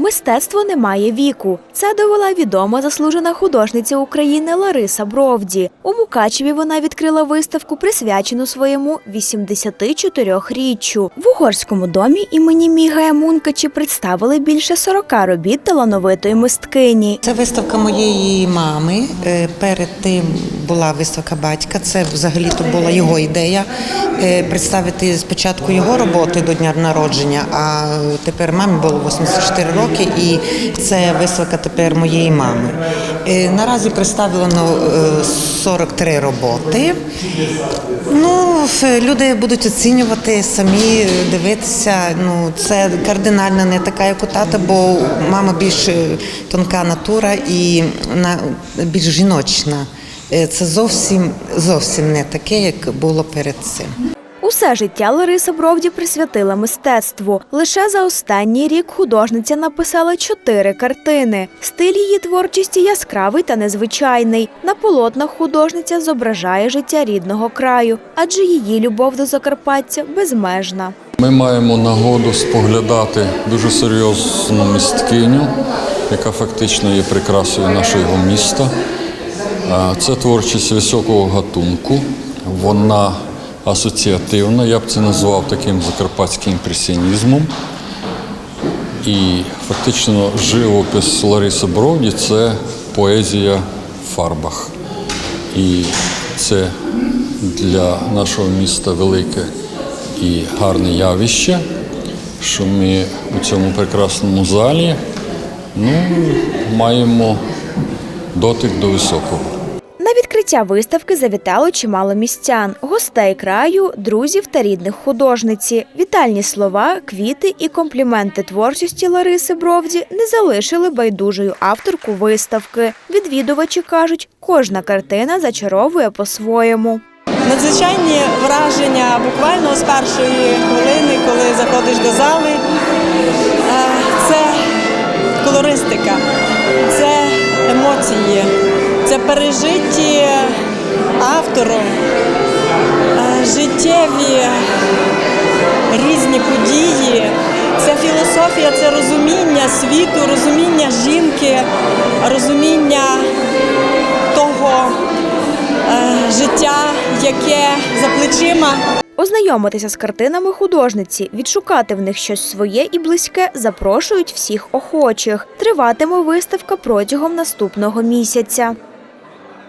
Мистецтво не має віку. Це довела відома заслужена художниця України Лариса Бровді. У Мукачеві вона відкрила виставку, присвячену своєму 84-річчю. В угорському домі імені Мігая Мункачі представили більше 40 робіт талановитої мисткині. Це виставка моєї мами. Е, Перед тим була виставка батька. Це взагалі то була його ідея е, представити спочатку його роботи до дня народження. А тепер мамі було 84 роки, і це виставка тепер моєї мами. Е, Наразі представлено е, 43 роботи. Ну, люди будуть оцінювати самі, дивитися. Ну, це кардинально не така, як у тата, бо мама більш е, тонка натура і на більш жіночна. Е, Це зовсім зовсім не таке, як було перед цим. Усе життя Лариса Бровді присвятила мистецтву. Лише за останній рік художниця написала чотири картини. Стиль її творчості яскравий та незвичайний. На полотнах художниця зображає життя рідного краю, адже її любов до Закарпаття безмежна. Ми маємо нагоду споглядати дуже серйозну місткиню, яка фактично є прикрасою нашого міста. Це творчість високого гатунку. Вона асоціативна, я б це назвав таким закарпатським імпресіонізмом. І фактично живопис Лариси Броді це поезія в фарбах. І це для нашого міста велике і гарне явище, що ми у цьому прекрасному залі ну, маємо дотик до високого. Відкриття виставки завітало чимало містян, гостей краю, друзів та рідних художниці. Вітальні слова, квіти і компліменти творчості Лариси Бровді не залишили байдужою авторку виставки. Відвідувачі кажуть, кожна картина зачаровує по-своєму. Надзвичайні враження буквально з першої хвилини, коли заходиш до зали. Е, Це колористика, це емоції, пережиті автором, е, життєві різні події. Це філософія, це розуміння світу, розуміння жінки, розуміння того е, життя, яке за плечима. Ознайомитися з картинами художниці, відшукати в них щось своє і близьке запрошують всіх охочих. Триватиме виставка протягом наступного місяця.